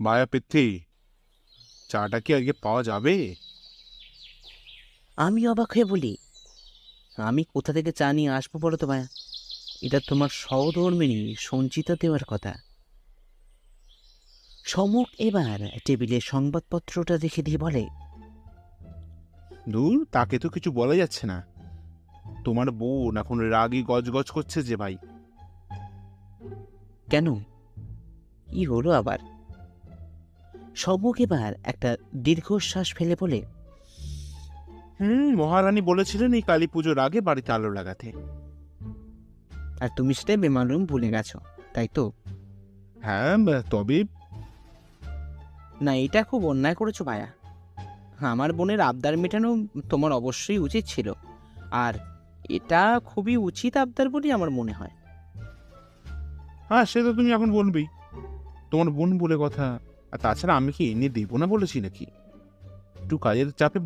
মায়া চাটা কি আজকে পাওয়া যাবে? আমি অবাক হয়ে বলি, আমি কোথা থেকে চা নিয়ে আসব বলো তো মায়া? এটা তোমার সহধর্মিনী সঞ্চিতা দেওয়ার কথা। সমক এবার টেবিলে সংবাদপত্রটা রেখে দিয়ে বলে দূর তাকে তো কিছু বলা যাচ্ছে না। তোমার বোন এখন রাগি গজগজ করছে যে ভাই। কেন? কি হলো আবার? সমক এবার একটা দীর্ঘশ্বাস ফেলে বলে হুম মহারানী বলেছিলেন এই কালী পুজোর আগে বাড়িতে আলো লাগাতে। আর তুমি সেটাই বেমালুম ভুলে গেছো তাই তো? হ্যাঁ বা- তবে না এটা খুব অন্যায় করেছ মায়া আমার বোনের আবদার মেটানো তোমার অবশ্যই উচিত ছিল। আর এটা খুবই উচিত আবদার বলেই আমার মনে হয়। হ্যাঁ সে তো তুমি এখন বলবেই। তোমার বোন বলে কথা, আর তাছাড়া আমি কি এনে দেবো না বলেছি নাকি? একটু কাজের চাপে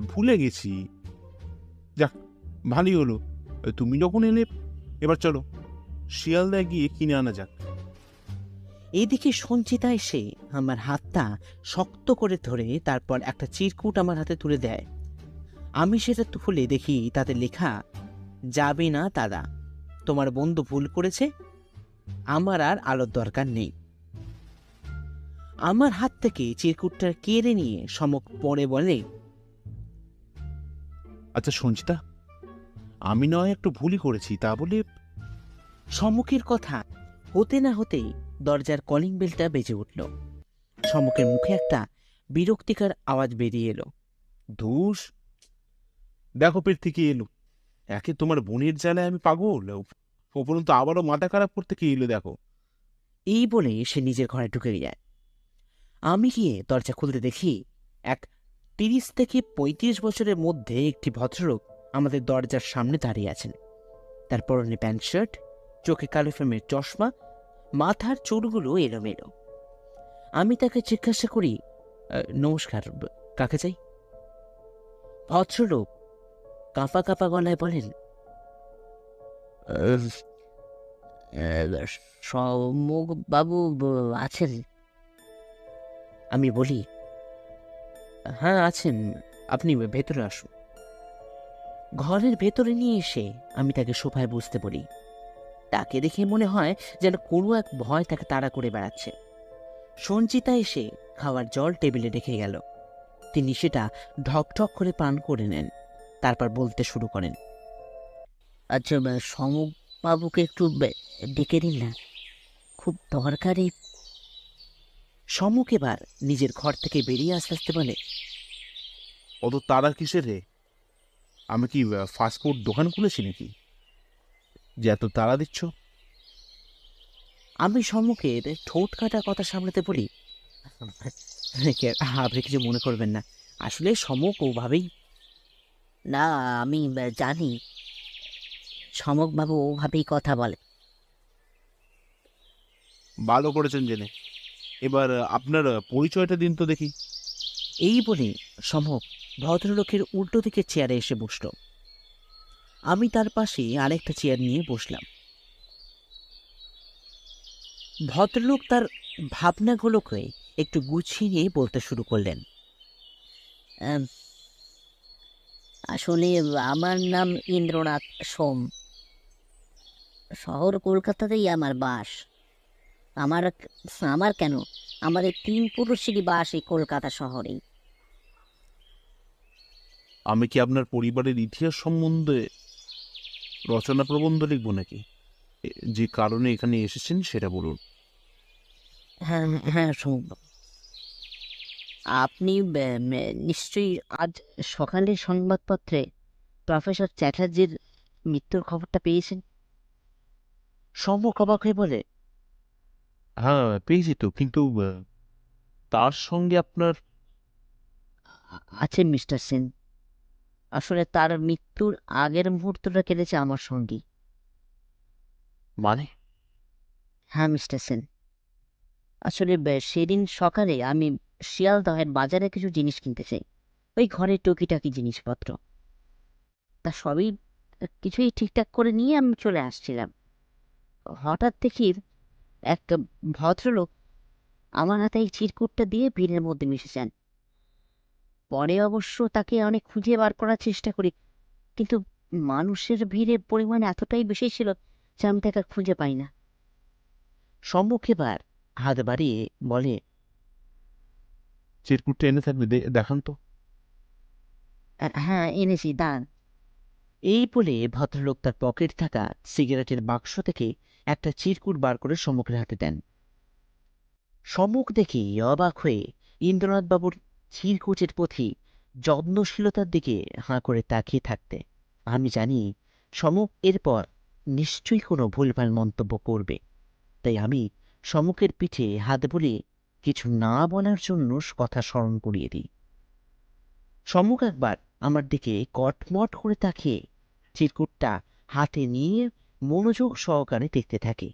ভুলে গেছি। যাক, ভালোই হলো। তুমি যখন এলে, এবার চলো, শিয়ালদায় গিয়ে কিনে আনা যাক। এইদিকে সঞ্চিতা এসে আমার হাতটা শক্ত করে ধরে তারপর একটা চিরকুট আমার হাতে তুলে দেয়। আমি সেটা তুলে দেখি তাতে লেখা যাবে না দাদা তোমার বন্ধু ভুল করেছে। আমার আর আলোর দরকার নেই। আমার হাত থেকে চিরকুটটা কেড়ে নিয়ে সমক পরে বলে আচ্ছা সঞ্চিতা আমি নয় একটু ভুলই করেছি তা বলে সমকের কথা হতে না হতেই দরজার কলিং বেলটা বেজে উঠল। সমকের মুখে একটা বিরক্তিকর আওয়াজ বেরিয়ে এলো। ধূস। দেখো পেট থেকে এলো। একে তোমার বোনের জ্বালায় আমি পাগল। উপরন্ত আবারও মাথা খারাপ করতে কি এলো দেখো। এই বলে সে নিজের ঘরে ঢুকে যায়। আমি গিয়ে দরজা খুলতে দেখি এক তিরিশ থেকে পঁয়ত্রিশ বছরের মধ্যে একটি ভদ্রলোক আমাদের দরজার সামনে দাঁড়িয়ে আছেন। তার পরনে প্যান্ট শার্ট চোখে কালো ফ্রেমের চশমা মাথার চুলগুলো এলোমেলো। আমি তাকে জিজ্ঞাসা করি নমস্কার কাকে চাই? ভদ্রলোক কাঁপা কাঁপা গলায় বলেন বাবু আছেন? আমি বলি হ্যাঁ আছেন, আপনি ভেতরে আসুন। ঘরের ভেতরে নিয়ে এসে আমি তাকে সোফায় বসতে বলি তাকে দেখে মনে হয় যেন কোনো এক ভয় তাকে তাড়া করে বেড়াচ্ছে। সঞ্চিতা এসে খাওয়ার জল টেবিলে রেখে গেল। তিনি সেটা ঢকঢক করে পান করে নেন তারপর বলতে শুরু করেন। আচ্ছা সমক বাবুকে একটু ডেকে দিন না। খুব দরকারি। সমুখ এবার নিজের ঘর থেকে বেরিয়ে আস্তে আস্তে বলে অত তারা কিসের রে? আমি কি ফাস্টফুড দোকান খুলেছি নাকি? যে এত তাড়া দিচ্ছ? আমি সম্মুখের ঠোঁট কাটা কথা সামলাতে বলি আপনি কিছু মনে করবেন না। আসলে সমক ওভাবেই না আমি জানি। সমকবাবু ওভাবেই কথা বলে। ভালো করেছেন জেনে। এবার আপনার পরিচয়টা দিন তো দেখি। এই বলে সমক ভদ্রলোকের উল্টো দিকে চেয়ারে এসে বসল। আমি তার পাশে আরেকটা চেয়ার নিয়ে বসলাম। ভদ্রলোক তার ভাবনাগুলোকে একটু গুছিয়ে নিয়ে বলতে শুরু করলেন। আসলে আমার নাম ইন্দ্রনাথ সোম। শহর কলকাতাতেই আমার বাস। আমার আমার কেন? আমাদের তিন পুরুষেরই বাস এই কলকাতা শহরেই। আমি কি আপনার পরিবারের ইতিহাস সম্বন্ধে রচনা প্রবন্ধ লিখব নাকি? যে কারণে এখানে এসেছেন সেটা বলুন। হ্যাঁ হ্যাঁ সম্ভব আপনি নিশ্চয়ই আজ সকালে সংবাদপত্রে প্রফেসর চ্যাটার্জির মৃত্যুর খবরটা পেয়েছেন? সম্মুখ অবাক হয়ে বলে। হ্যাঁ পেয়েছি তো কিন্তু তার সঙ্গে আপনার "আ- আছেন মিস্টার সেন। আসলে তার মৃত্যুর আগের মুহূর্তটা কেটেছে আমার সঙ্গে। মানে? হ্যাঁ মিস্টার সেন। আসলে বে- সেদিন সকালে আমি শিয়ালদহের বাজারে কিছু জিনিস কিনতে চাই। ওই ঘরের টুকিটাকি জিনিসপত্র। তা সবই কিছুই ঠিকঠাক করে নিয়ে আমি চলে আসছিলাম। হঠাৎ দেখি এক ভদ্রলোক আমার হাতে এই চিরকুটটা দিয়ে ভিড়ের মধ্যে মিশে যান। পরে অবশ্য তাকে অনেক খুঁজে বার করার চেষ্টা করি। কিন্তু মানুষের ভিড়ের পরিমাণ এতটাই বেশি ছিল যে আমি তাকে খুঁজে পাই না। সম্মুখে এবার হাত বাড়িয়ে বলে চিরকুটটা এনে থাকবে দেখান তো। হ্যাঁ এনেছি দাঁড়ান। এই বলে ভদ্রলোক তার পকেট থাকা সিগারেটের বাক্স থেকে একটা চিরকুট বার করে সম্মুখের হাতে দেন। সম্মুখ দেখে অবাক হয়ে ইন্দ্রনাথবাবুর চিরকুটের প্রতি যত্নশীলতার দিকে হাঁ করে তাকিয়ে থাকতে। আমি জানি সমুখ এরপর নিশ্চয়ই কোনো ভুলভাল মন্তব্য করবে। তাই আমি সমুখের পিঠে হাত বলে কিছু না বলার জন্য কথা স্মরণ করিয়ে দিই। সম্মুখ একবার আমার দিকে কটমট করে তাকিয়ে চিরকুটটা হাতে নিয়ে মনোযোগ সহকারে দেখতে থাকে।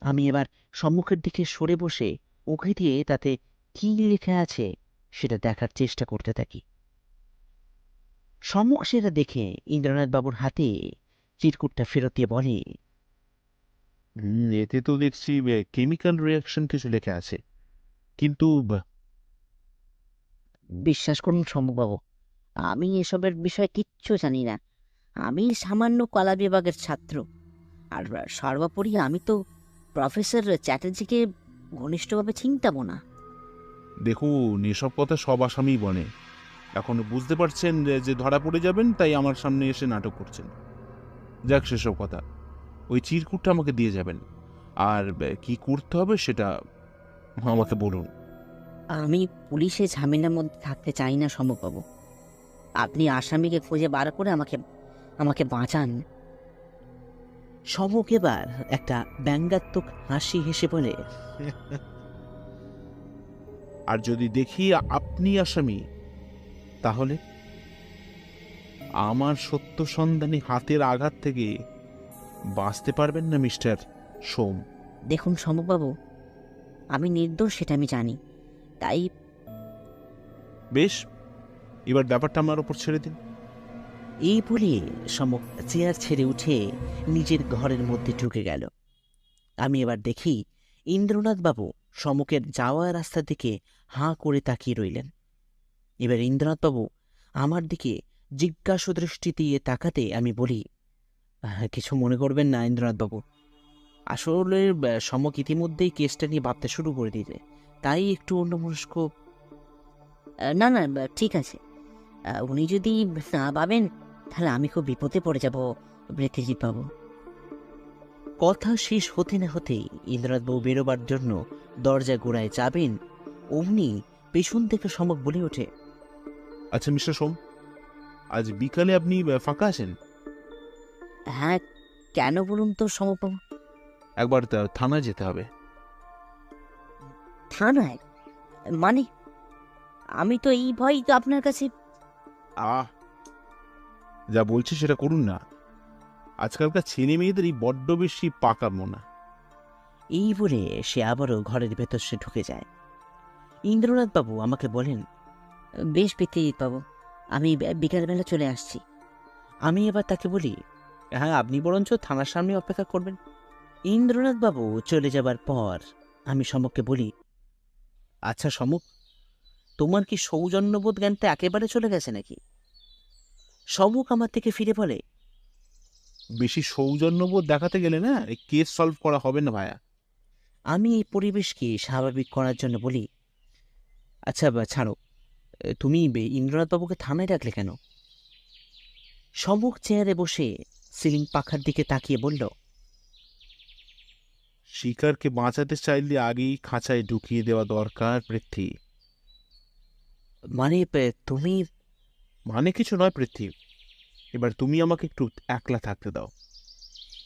আমি এবার সম্মুখের দিকে সরে বসে উঁকি দিয়ে তাতে কি লেখা আছে সেটা দেখার চেষ্টা করতে থাকি। সম্মুখ সেটা দেখে ইন্দ্রনাথ বাবুর হাতে চিরকুটটা ফেরত দিয়ে বলে হুম, এতে তো দেখছি কেমিক্যাল রিয়াকশন কিছু লেখা আছে। কিন্তু বিশ্বাস করুন শম্ভুবাবু আমি এসবের বিষয়ে কিচ্ছু জানি না। আমি সামান্য কলা বিভাগের ছাত্র। আর সর্বোপরি আমি তো প্রফেসর চ্যাটার্জিকে ঘনিষ্ঠভাবে চিনতামও না। দেখুন এসব কথা সব আসামিই বলে। এখন বুঝতে পারছেন যে- যে ধরা পড়ে যাবেন তাই আমার সামনে এসে নাটক করছেন। যাক সেসব কথা। ওই চিরকুটটা আমাকে দিয়ে যাবেন। আর কি করতে হবে সেটা আমাকে বলুন। আমি পুলিশে ঝামেলার মধ্যে থাকতে চাই না শম্ভুবাবু আপনি আসামিকে খুঁজে বার করে আমাকে আমাকে বাঁচান। সমক এবার একটা ব্যঙ্গাত্মক হাসি হেসে বলে আর যদি দেখি আপনি আসামি তাহলে? আমার সত্য সন্ধানী হাতের আঘাত থেকে বাঁচতে পারবেন না মিস্টার সোম। দেখুন শম্ভুবাবু আমি নির্দোষ সেটা আমি জানি। তাই বেশ এবার ব্যাপারটা আমার ওপর ছেড়ে দিন। এই বলে সমক চেয়ার ছেড়ে উঠে নিজের ঘরের মধ্যে ঢুকে গেল। আমি এবার দেখি ইন্দ্রনাথ বাবু সমকের যাওয়া রাস্তার দিকে হাঁ করে তাকিয়ে রইলেন। এবার ইন্দ্রনাথ বাবু আমার দিকে জিজ্ঞাসু দৃষ্টি দিয়ে তাকাতে আমি বলি কিছু মনে করবেন না ইন্দ্রনাথ বাবু আসলে সমক ইতিমধ্যেই কেসটা নিয়ে ভাবতে শুরু করে দিয়েছে। তাই একটু অন্যমনস্ক না না ঠিক আছে। উনি যদি না পাবেন তাহলে আমি খুব বিপদে পড়ে যাব বাবু কথা শেষ হতে না হতেই ইন্দ্রনাথবাবু বেরোবার জন্য দরজা গোড়ায় যাবেন অমনি পেছন থেকে সমক বলে ওঠে। আচ্ছা মিস্টার সোম আজ বিকালে আপনি আহ, ফাঁকা আছেন? হ্যাঁ কেন বলুন তো সমবাবু একবার তা- থানায় যেতে হবে। থানায়? মানে আমি তো এই ভয় তো আপনার কাছে। আহ যা বলছি সেটা করুন না। আজকালকার ছেলে মেয়েদেরই বড্ড বেশি পাকা মোনা। এই বলে সে আবারও ঘরের ভেতর সে ঢুকে যায়। ইন্দ্রনাথবাবু আমাকে বলেন বেশ পৃথ্বীজিৎ বাবু আমি বিকালবেলা চলে আসছি। আমি এবার তাকে বলি হ্যাঁ আপনি বরঞ্চ থানার সামনে অপেক্ষা করবেন। ইন্দ্রনাথবাবু চলে যাবার পর আমি সমককে বলি আচ্ছা সমক তোমার কি সৌজন্যবোধ জ্ঞানটা একেবারে চলে গেছে নাকি? সমক আমার থেকে ফিরে বলে বেশি সৌজন্যবোধ দেখাতে গেলে না এই কেস সলভ করা হবে না ভায়া। আমি এই পরিবেশকে স্বাভাবিক করার জন্য বলি আচ্ছা ছাড়ো তুমি বে- ইন্দ্রনাথবাবুকে থানায় ডাকলে কেন? সমুখ চেয়ারে বসে সিলিং পাখার দিকে তাকিয়ে বলল শিকারকে বাঁচাতে চাইলে আগেই খাঁচায় ঢুকিয়ে দেওয়া দরকার পৃথ্বী। মানে তুমি মানে কিছু নয় পৃথ্বী। এবার তুমি আমাকে একটু একলা থাকতে দাও।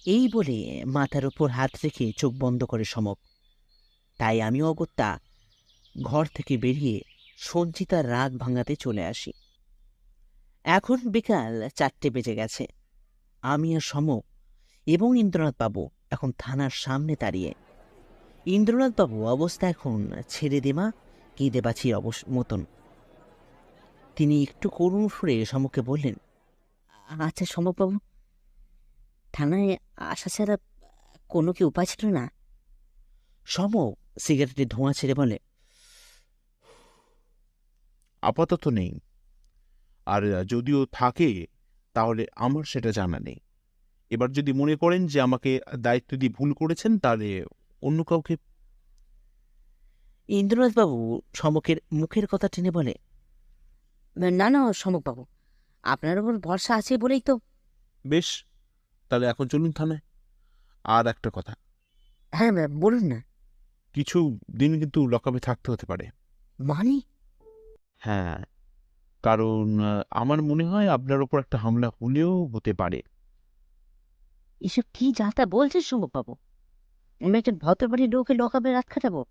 এই বলে মাথার উপর হাত রেখে চোখ বন্ধ করে সমক তাই আমি অগত্যা ঘর থেকে বেরিয়ে সঞ্চিতার রাগ ভাঙাতে চলে আসি। এখন বিকাল চারটে বেজে গেছে। আমি আর সমক এবং ইন্দ্রনাথ বাবু এখন থানার সামনে দাঁড়িয়ে। ইন্দ্রনাথ বাবু অবস্থা এখন ছেড়ে দেমা কেঁদে বাছির অবস মতন। তিনি একটু করুণ সুরে সমকে বললেন আচ্ছা সম্ভববাবু থানায় আসা ছাড়া কোনো কি উপায় ছিল না? সম সিগারেটে ধোঁয়া ছেড়ে বলে আপাতত নেই। আর যদিও থাকে তাহলে আমার সেটা জানা নেই। এবার যদি মনে করেন যে আমাকে দায়িত্ব দিয়ে ভুল করেছেন তাহলে অন্য কাউকে ইন্দ্রনাথবাবু সমকের মুখের কথা টেনে বলে না না সম্ভববাবু আপনার উপর ভরসা আছে বলেই তো। বেশ তাহলে এখন চলুন থানায়। আর একটা কথা। হ্যাঁ বলুন না। কিছু দিন কিন্তু লকআপে থাকতে হতে পারে। মানে? হ্যাঁ কারণ আমার মনে হয় আপনার ওপর একটা হামলা হলেও হতে পারে। এসব কি যা যাতা বলছেন সম্ভববাবু আমি একটা ভদ্রবাড়ির লোকে লকাবে রাত কাটাবো?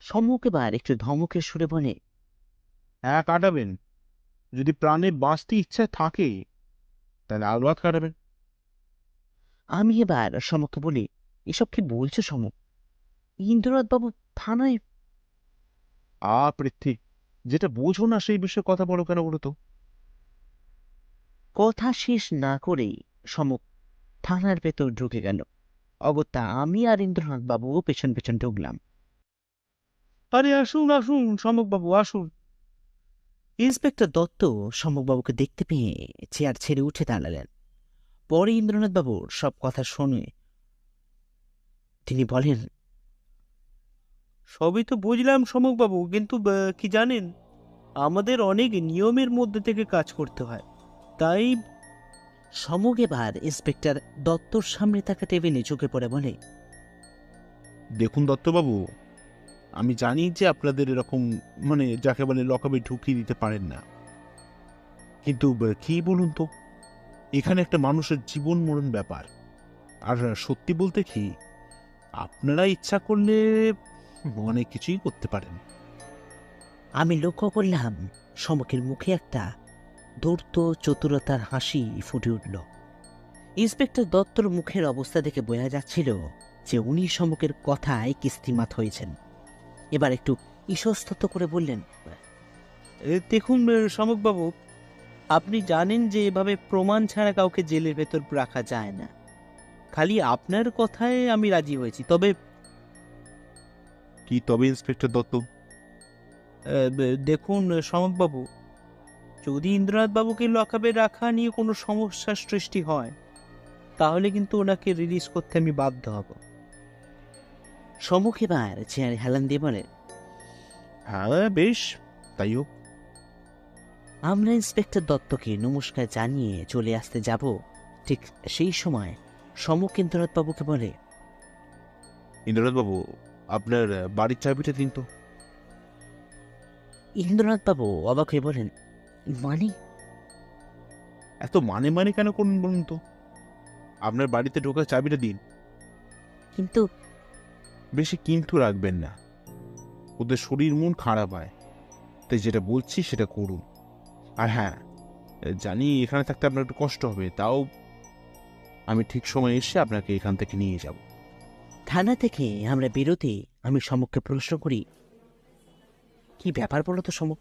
সম্মুখ এবার একটু ধমকের সুরে বলে হ্যাঁ কাটাবেন। যদি প্রাণে বাঁচতে ইচ্ছা থাকে তাহলে আরও রাত কাটাবেন। আমি এবার সমকে বলি এসব কি বলছো সম ইন্দ্রনাথবাবু থানায়? আ পৃথ্বী যেটা বোঝো না সেই বিষয়ে কথা বলো কেন বলো তো? কথা শেষ না করেই সমক থানার ভেতর ঢুকে গেল। অগত্যা আমি আর ইন্দ্রনাথ বাবু পেছন পেছন ঢুকলাম। আরে আসুন আসুন সমকবাবু আসুন। ইন্সপেক্টর দত্ত সমকবাবুকে দেখতে পেয়ে চেয়ার ছেড়ে উঠে দাঁড়ালেন। পরে ইন্দ্রনাথ বাবুর সব কথা শুনে তিনি বলেন সবই তো বুঝলাম সমকবাবু কিন্তু কি জানেন? আমাদের অনেক নিয়মের মধ্যে থেকে কাজ করতে হয়। তাই সমক এবার ইন্সপেক্টর দত্তর সামনে থাকা টেবিলে চোখে পড়ে বলে দেখুন দত্তবাবু আমি জানি যে আপনাদের এরকম মানে যাকে বলে লকআপে ঢুকিয়ে দিতে পারেন না। কিন্তু কি বলুন তো? এখানে একটা মানুষের জীবন মরণ ব্যাপার। আর সত্যি বলতে কি আপনারা ইচ্ছা করলে অনেক কিছুই করতে পারেন। আমি লক্ষ্য করলাম সমকের মুখে একটা ধূর্ত চতুরতার হাসি ফুটে উঠল। ইন্সপেক্টর দত্তর মুখের অবস্থা দেখে বোঝা যাচ্ছিল যে উনি সমকের কথায় কিস্তিমাত হয়েছেন। এবার একটু ইসস্তত করে বললেন দেখুন সমকবাবু আপনি জানেন যে এভাবে প্রমাণ ছাড়া কাউকে জেলের ভেতর রাখা যায় না। খালি আপনার কথায় আমি রাজি হয়েছি তবে কি তবে ইন্সপেক্টর দত্ত? দেখুন সমকবাবু যদি ইন্দ্রনাথ বাবুকে লকআপে রাখা নিয়ে কোনো সমস্যার সৃষ্টি হয় তাহলে কিন্তু ওনাকে রিলিজ করতে আমি বাধ্য হব। সমুখ এবার চেয়ারে হেলান দিয়ে বলে হ্যাঁ বেশ তাই হোক। আমরা ইন্সপেক্টর দত্তকে নমস্কার জানিয়ে চলে আসতে যাব। ঠিক সেই সময় সমুখ ইন্দ্রনাথ বাবুকে বলে ইন্দ্রনাথবাবু আপনার বাড়ির চাবিটা দিন তো। ইন্দ্রনাথ বাবু অবাক হয়ে বলেন মানে? এত মানে মানে কেন করুন বলুন তো? আপনার বাড়িতে ঢোকার চাবিটা দিন। কিন্তু বেশি কিন্তু রাখবেন না। ওদের শরীর মন খারাপ হয়। তাই যেটা বলছি সেটা করুন। আর হ্যাঁ জানি এখানে থাকতে আপনার একটু কষ্ট হবে তাও আমি ঠিক সময় এসে আপনাকে এখান থেকে নিয়ে যাব। থানা থেকে আমরা বেরোতে আমি সমুখকে প্রশ্ন করি কি ব্যাপার বলো তো সমুখ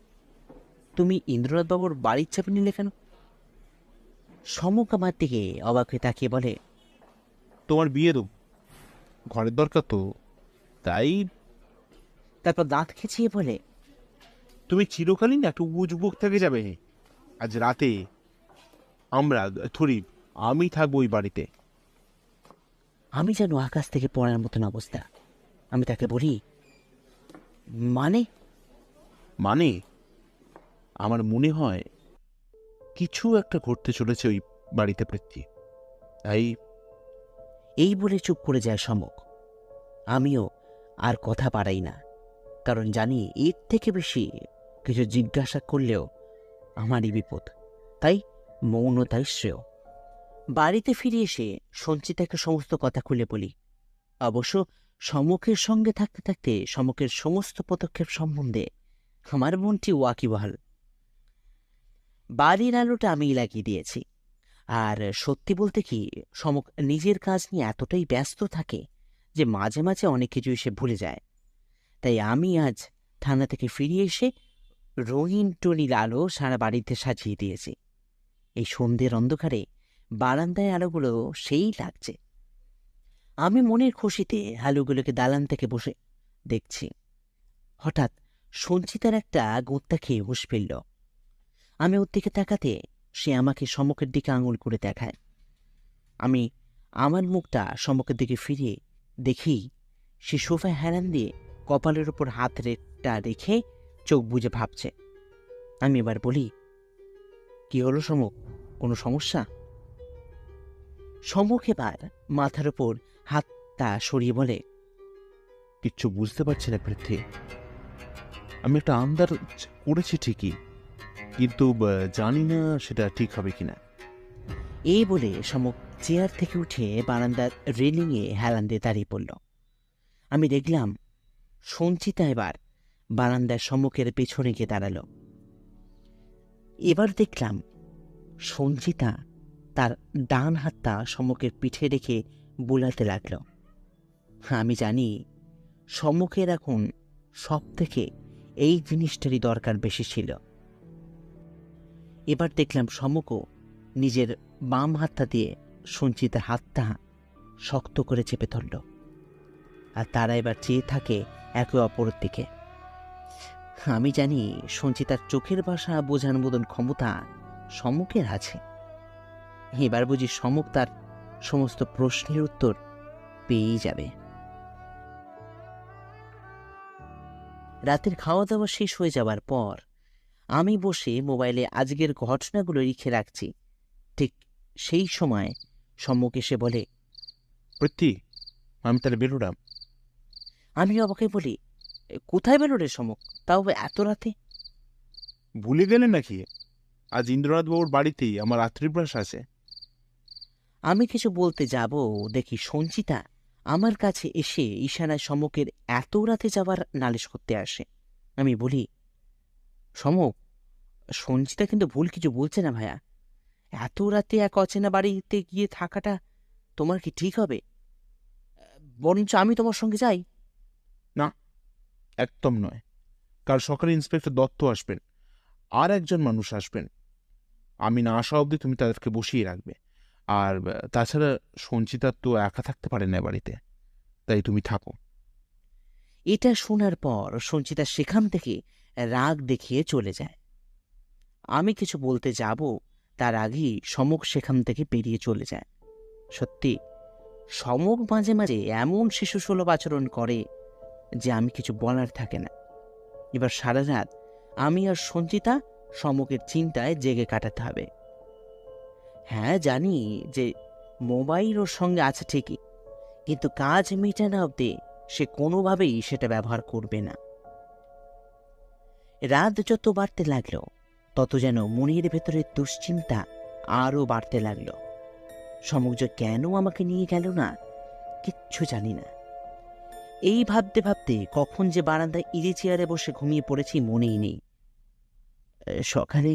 তুমি ইন্দ্রনাথ বাবুর বাড়ির চাপে নিলে কেন? সমুখ আমার দিকে অবাক হয়ে তাকিয়ে বলে তোমার বিয়ে দেব ঘরের দরকার তো তাই? তারপর দাঁত খেঁচিয়ে বলে তুমি চিরকালীন একটু উজবুক থেকে যাবে। আজ রাতে আমরা থরি আমি থাকব ওই বাড়িতে। আমি যেন আকাশ থেকে পড়ার মতন অবস্থা। আমি তাকে বলি মানে? মানে? আমার মনে হয় কিছু একটা ঘটতে চলেছে ওই বাড়িতে পৃথ্বী তাই এই বলে চুপ করে যায় সমক আমিও আর কথা পারাই না কারণ জানি এর থেকে বেশি কিছু জিজ্ঞাসা করলেও আমারই বিপদ। তাই মৌনতাই শ্রেয়। বাড়িতে ফিরে এসে সঞ্চিতাকে সমস্ত কথা খুলে বলি। অবশ্য সমকের সঙ্গে থাকতে থাকতে সমকের সমস্ত পদক্ষেপ সম্বন্ধে আমার মনটি ওয়াকিবহাল। বাড়ির আলোটা আমিই লাগিয়ে দিয়েছি। আর সত্যি বলতে কি সমক নিজের কাজ নিয়ে এতটাই ব্যস্ত থাকে যে মাঝে মাঝে অনেক কিছুই সে ভুলে যায়। তাই আমি আজ থানা থেকে ফিরে এসে রঙিন টনির আলো সারা বাড়িতে সাজিয়ে দিয়েছি। এই সন্ধ্যের অন্ধকারে বারান্দায় আলোগুলো সেই লাগছে। আমি মনের খুশিতে আলোগুলোকে দালান থেকে বসে দেখছি। হঠাৎ সঞ্চিতার একটা গোত্তা খেয়ে হুঁশ ফিরল আমি ওর দিকে তাকাতে সে আমাকে সম্মুখের দিকে আঙুল করে দেখায়। আমি আমার মুখটা সম্মুখের দিকে ফিরিয়ে দেখি সে সোফায় হেরান দিয়ে কপালের ওপর হাত রেটটা রেখে চোখ বুজে ভাবছে। আমি এবার বলি, কি হলো সমুখ কোনো সমস্যা? সমুখ এবার মাথার ওপর হাতটা সরিয়ে বলে কিচ্ছু বুঝতে পারছি না পৃথ্বী আমি একটা আন্দার করেছি ঠিকই কিন্তু জানি না সেটা ঠিক হবে কিনা। এই বলে সমুখ চেয়ার থেকে উঠে বারান্দার রেলিংয়ে হেলান দিয়ে দাঁড়িয়ে পড়ল। আমি দেখলাম সঞ্চিতা এবার বারান্দার সম্মুখের পেছনে গিয়ে দাঁড়াল। এবার দেখলাম সঞ্চিতা তার ডান হাতটা সম্মুখের পিঠে রেখে বুলাতে লাগল। আমি জানি সম্মুখের এখন সব থেকে এই জিনিসটারই দরকার বেশি ছিল। এবার দেখলাম সম্মুখও নিজের বাম হাতটা দিয়ে সঞ্চিতার হাতটা শক্ত করে চেপে ধরল আর তারা এবার চেয়ে থাকে একে অপরের দিকে। আমি জানি সঞ্চিতার চোখের ভাষা বোঝার মতন ক্ষমতা সম্মুখের আছে। এবার বুঝি সম্মুখ তার সমস্ত প্রশ্নের উত্তর পেয়েই যাবে। রাতের খাওয়া দাওয়া শেষ হয়ে যাবার পর আমি বসে মোবাইলে আজকের ঘটনাগুলো লিখে রাখছি। ঠিক সেই সময় সম্মুখ এসে বলে পৃথ্বী আমি তাহলে বেরোলাম। আমি অবাকে বলি "এ, কোথায় বেরো রে সম্মুখ? তাও এত রাতে? ভুলে গেলেন নাকি? আজ ইন্দ্রনাথ বাবুর বাড়িতেই আমার রাত্রিপ্রাস আছে। আমি কিছু বলতে যাব, দেখি সঞ্চিতা আমার কাছে এসে ইশারায় সম্মুখের এত রাতে যাবার নালিশ করতে আসে। আমি বলি সমক সঞ্চিতা কিন্তু ভুল কিছু বলছে না ভাইয়া এত রাতে এক অচেনা বাড়িতে গিয়ে থাকাটা তোমার কি ঠিক হবে? বরঞ্চ আমি তোমার সঙ্গে যাই। না, একদম নয়। কাল সকালে ইন্সপেক্টর দত্ত আসবেন, আর একজন মানুষ আসবেন। আমি না আসা অবধি তুমি তাদেরকে বসিয়ে রাখবে। আর তাছাড়া সঞ্চিতা তো একা থাকতে পারে না বাড়িতে। তাই তুমি থাকো। এটা শোনার পর সঞ্চিতা সেখান থেকে রাগ দেখিয়ে চলে যায়। আমি কিছু বলতে যাব, তার আগেই সমক সেখান থেকে পেরিয়ে চলে যায়। সত্যি, সমক মাঝে মাঝে এমন শিশু শিশুসুলভ আচরণ করে যে আমি কিছু বলার থাকে না। এবার সারা রাত আমি আর সঞ্চিতা সমকের চিন্তায় জেগে কাটাতে হবে। হ্যাঁ জানি যে মোবাইল ওর সঙ্গে আছে ঠিকই, কিন্তু কাজ মেটানো অব্দি সে কোনোভাবেই সেটা ব্যবহার করবে না। রাত যত বাড়তে লাগল, তত যেন মনের ভেতরে দুশ্চিন্তা আরও বাড়তে লাগল। সমুদ্র কেন আমাকে নিয়ে গেল না, কিচ্ছু জানি না। এই ভাবতে ভাবতে কখন যে বারান্দায় ইজি চেয়ারে বসে ঘুমিয়ে পড়েছি মনেই নেই। সকালে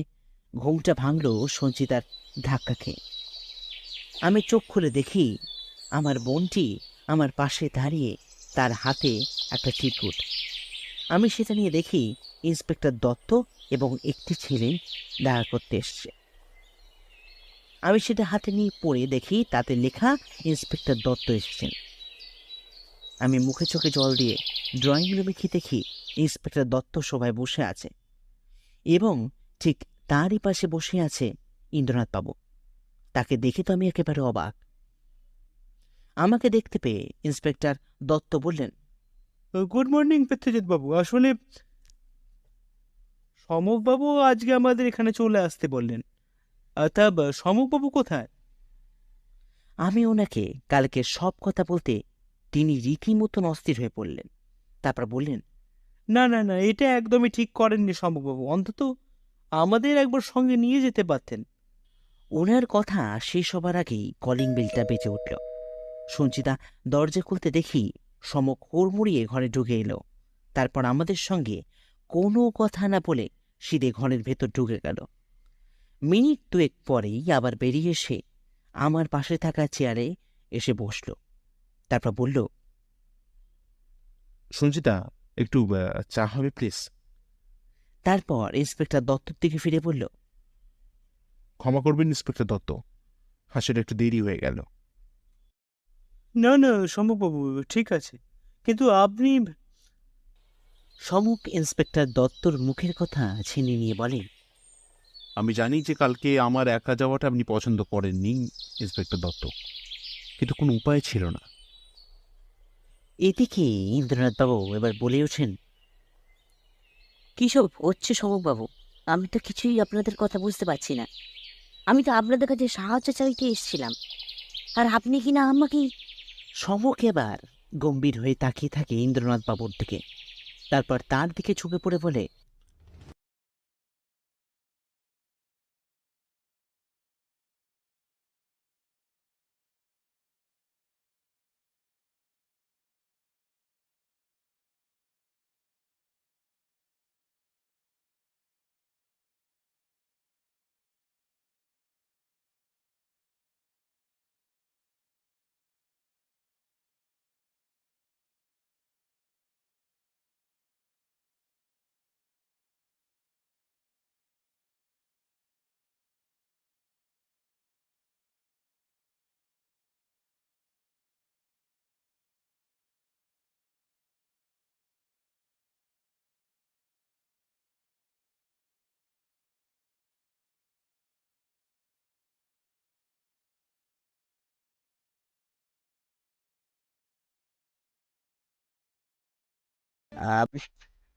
ঘুমটা ভাঙল সঞ্চিতার ধাক্কা খেয়ে। আমি চোখ খুলে দেখি আমার বোনটি আমার পাশে দাঁড়িয়ে তার হাতে একটা চিরকুট। আমি সেটা নিয়ে দেখি ইন্সপেক্টর দত্ত এবং একটি ছেলে দেখা করতে এসছে। আমি সেটা হাতে নিয়ে পড়ে দেখি তাতে লেখা ইন্সপেক্টর দত্ত এসেছেন। আমি মুখে চোখে জল দিয়ে ড্রয়িং রুমে কি দেখি ইন্সপেক্টর দত্ত সবাই বসে আছে এবং ঠিক তারই পাশে বসে আছে ইন্দ্রনাথ বাবু। তাকে দেখে তো আমি একেবারে অবাক। আমাকে দেখতে পেয়ে ইন্সপেক্টর দত্ত বললেন গুড মর্নিং বাবু। আসলে সমকবাবু আজকে আমাদের এখানে চলে আসতে বললেন। তা ব- সমকবাবু কোথায়? আমি ওনাকে কালকে সব কথা বলতে তিনি রীতিমতন অস্থির হয়ে পড়লেন। তারপর বললেন না না না এটা একদমই ঠিক করেননি সমকবাবু। অন্তত আমাদের একবার সঙ্গে নিয়ে যেতে পারতেন। ওনার কথা শেষ হবার আগেই কলিং বেলটা বেজে উঠল। সঞ্চিতা দরজা খুলতে দেখি সমক হুড়মুড়িয়ে ঘরে ঢুকে এলো। তারপর আমাদের সঙ্গে কোনো কথা না বলে সিধে ঘরের ভেতর ঢুকে গেল। মিনিট দুয়েক পরেই আবার বেরিয়ে এসে আমার পাশে থাকা চেয়ারে এসে বসল। তারপর বলল সঞ্চিতা একটু চা হবে প্লিজ তারপর ইন্সপেক্টর দত্তর দিকে ফিরে বলল ক্ষমা করবেন ইন্সপেক্টর দত্ত। আসলে একটু দেরি হয়ে গেল। না না সম্ভববাবু ঠিক আছে। কিন্তু আপনি সমুখ ইন্সপেক্টর দত্তর মুখের কথা ছিনে নিয়ে বলেন আমি জানি যে কালকে আমার একা যাওয়াটা আপনি পছন্দ করেননি ইন্সপেক্টর দত্ত। কিন্তু কোনো উপায় ছিল না। এদিকে ইন্দ্রনাথবাবু এবার বলে ওঠেন কী সব হচ্ছে সমকবাবু আমি তো কিছুই আপনাদের কথা বুঝতে পারছি না। আমি তো আপনাদের কাছে সাহায্য চাইতে এসেছিলাম। আর আপনি কি না আমাকে সমক এবার গম্ভীর হয়ে তাকিয়ে থাকে ইন্দ্রনাথ বাবুর দিকে। তারপর তার দিকে ঝুঁকে পড়ে বলে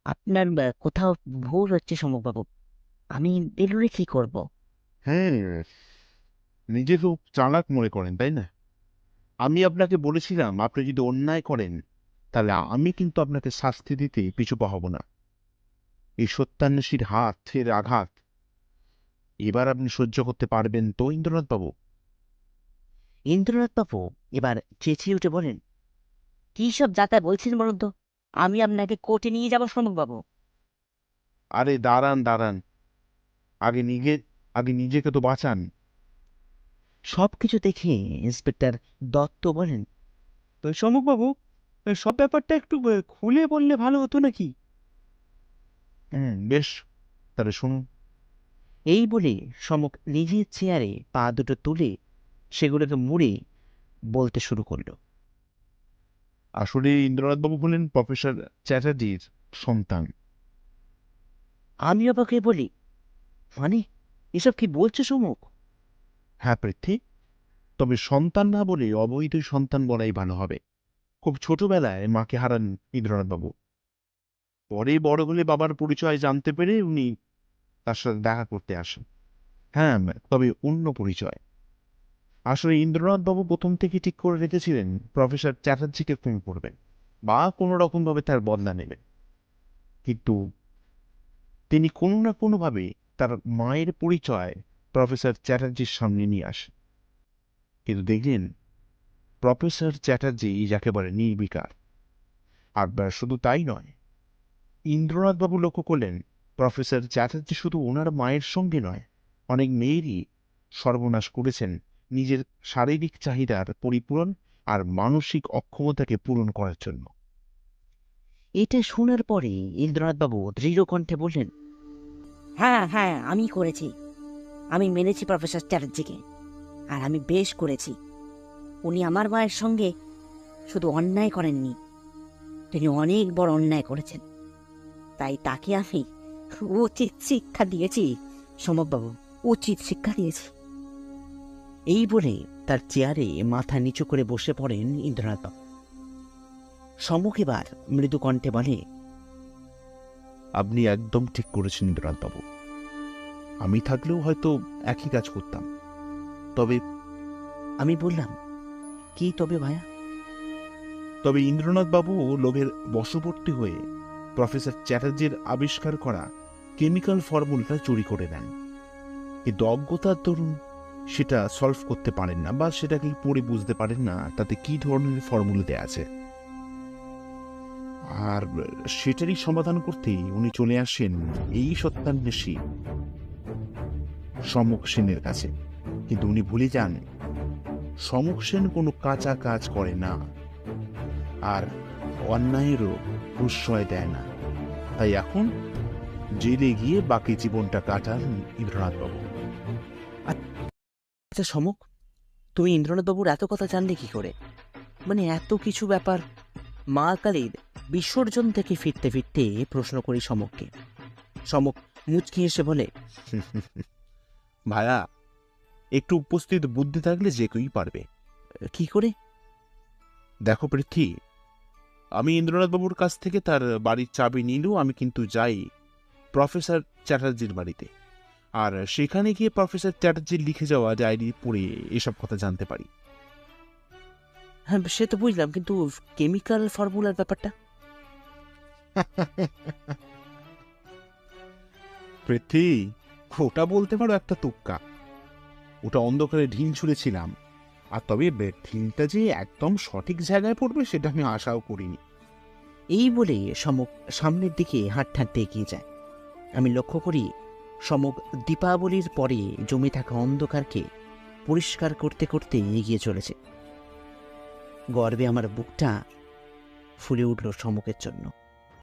আপনার কোথাও ভুল হচ্ছে সমকবাবু আমি বেলুড়ে কি করব? হ্যাঁ নিজে খুব চালাক মনে করেন তাই না? আমি আপনাকে বলেছিলাম আপনি যদি অন্যায় করেন তাহলে আমি কিন্তু আপনাকে শাস্তি দিতে পিছু পাহব না। এই সত্যান্বেষীর হাতের আঘাত এবার আপনি সহ্য করতে পারবেন তো ইন্দ্রনাথ বাবু? ইন্দ্রনাথ বাবু এবার চেঁচিয়ে উঠে বলেন কী সব যাতা বলছেন বলুন তো? আমি আপনাকে কোর্টে নিয়ে যাব বাবু। আরে দাঁড়ান দাঁড়ান। আগে নিজে আগে নিজেকে তো বাঁচান। সব কিছু দেখে ইন্সপেক্টর দত্ত বলেন সম্ভববাবু সব ব্যাপারটা একটু খুলে বললে ভালো হতো নাকি? হুম বেশ তাহলে শুনুন। এই বলে সমক নিজের চেয়ারে পা দুটো তুলে সেগুলোকে মুড়ে বলতে শুরু করল। আসলে ইন্দ্রনাথবাবু হলেন প্রফেসর চ্যাটার্জির সন্তান। আমি অবাকে বলি মানে এসব কি বলছে সমুখ? হ্যাঁ পৃথ্বী তবে সন্তান না বলে অবৈধ সন্তান বলাই ভালো হবে। খুব ছোটবেলায় মাকে হারান ইন্দ্রনাথবাবু। পরে বড় হলে বাবার পরিচয় জানতে পেরে উনি তার সাথে দেখা করতে আসেন। হ্যাঁ তবে অন্য পরিচয়। আসলে ইন্দ্রনাথবাবু প্রথম থেকে ঠিক করে রেখেছিলেন, প্রফেসর চ্যাটার্জিকে খুন করবেন বা কোনো রকমভাবে তার বদলা নেবেন। কিন্তু তিনি কোনো না কোনোভাবে তার মায়ের পরিচয় প্রফেসর চ্যাটার্জির সামনে নিয়ে আসেন। কিন্তু দেখলেন, প্রফেসর চ্যাটার্জি যাকে বলে নির্বিকার। আর শুধু তাই নয়, ইন্দ্রনাথবাবু লক্ষ্য করলেন, প্রফেসর চ্যাটার্জি শুধু ওনার মায়ের সঙ্গে নয়, অনেক মেয়েরই সর্বনাশ করেছেন নিজের শারীরিক চাহিদার পরিপূরণ আর মানসিক অক্ষমতাকে পূরণ করার জন্য। এটা শোনার পরে ইন্দ্রনাথবাবু দৃঢ় কণ্ঠে বললেন হ্যাঁ হ্যাঁ আমি করেছি। আমি মেনেছি প্রফেসর চ্যাটার্জিকে আর আমি বেশ করেছি। উনি আমার মায়ের সঙ্গে শুধু অন্যায় করেননি তিনি অনেক বড় অন্যায় করেছেন। তাই তাকে আমি উচিত শিক্ষা দিয়েছি সমববাবু উচিত শিক্ষা দিয়েছি। এই বলে তার চেয়ারে মাথা নিচু করে বসে পড়েন ইন্দ্রনাথ। সমুখ এবার মৃদু কণ্ঠে বলে আপনি একদম ঠিক করেছেন ইন্দ্রনাথবাবু। আমি থাকলেও হয়তো একই কাজ করতাম। তবে আমি বললাম কি তবে ভায়া? তবে ইন্দ্রনাথবাবু লোভের বশবর্তী হয়ে প্রফেসর চ্যাটার্জির আবিষ্কার করা কেমিক্যাল ফর্মুলাটা চুরি করে নেন। কিন্তু অজ্ঞতার দরুন সেটা সলভ করতে পারেন না বা সেটাকে পড়ে বুঝতে পারেন না, তাতে কি ধরনের ফর্মুলা দেয়া আছে? আর সেটারই সমাধান করতেই উনি চলে আসেন এই সত্যান্বেষী সমক সেনের কাছে। কিন্তু উনি ভুলে যান, সমক সেন কোনো কাঁচা কাজ করে না আর অন্যায়েরও প্রশ্রয় দেয় না। তাই এখন জেলে গিয়ে বাকি জীবনটা কাটান ইন্দ্রনাথবাবু। আচ্ছা সমক তুমি ইন্দ্রনাথবাবুর এত কথা জানলে কি করে? মানে এত কিছু ব্যাপার। মা কালীর বিসর্জন থেকে ফিরতে ফিরতে প্রশ্ন করি সমককে। সমক মুচকি এসে বলে ভায়া একটু উপস্থিত বুদ্ধি থাকলে যে কেউই পারবে। কি করে? দেখো পৃথ্বী আমি ইন্দ্রনাথ বাবুর কাছ থেকে তার বাড়ির চাবি নিলেও আমি কিন্তু যাই প্রফেসর চ্যাটার্জির বাড়িতে। আর সেখানে গিয়ে প্রফেসর চ্যাটার্জির লিখে যাওয়া ডায়েরি পড়ে এসব কথা জানতে পারি। হ্যাঁ সে তো বুঝলাম কিন্তু কেমিক্যাল ফর্মুলার ব্যাপারটা? পৃথ্বী ওটা বলতে পারো একটা তুক্কা। ওটা অন্ধকারে ঢিল ছুঁড়েছিলাম আর তবে ঢিলটা যে একদম সঠিক জায়গায় পড়বে সেটা আমি আশাও করিনি। এই বলে সমক সামনের দিকে হাঁটতে হাঁটতে এগিয়ে যায়। আমি লক্ষ্য করি সমক দীপাবলির পরে জমে থাকা অন্ধকারকে পরিষ্কার করতে করতে এগিয়ে চলেছে। গর্বে আমার বুকটা ফুলে উঠল সমকের জন্য।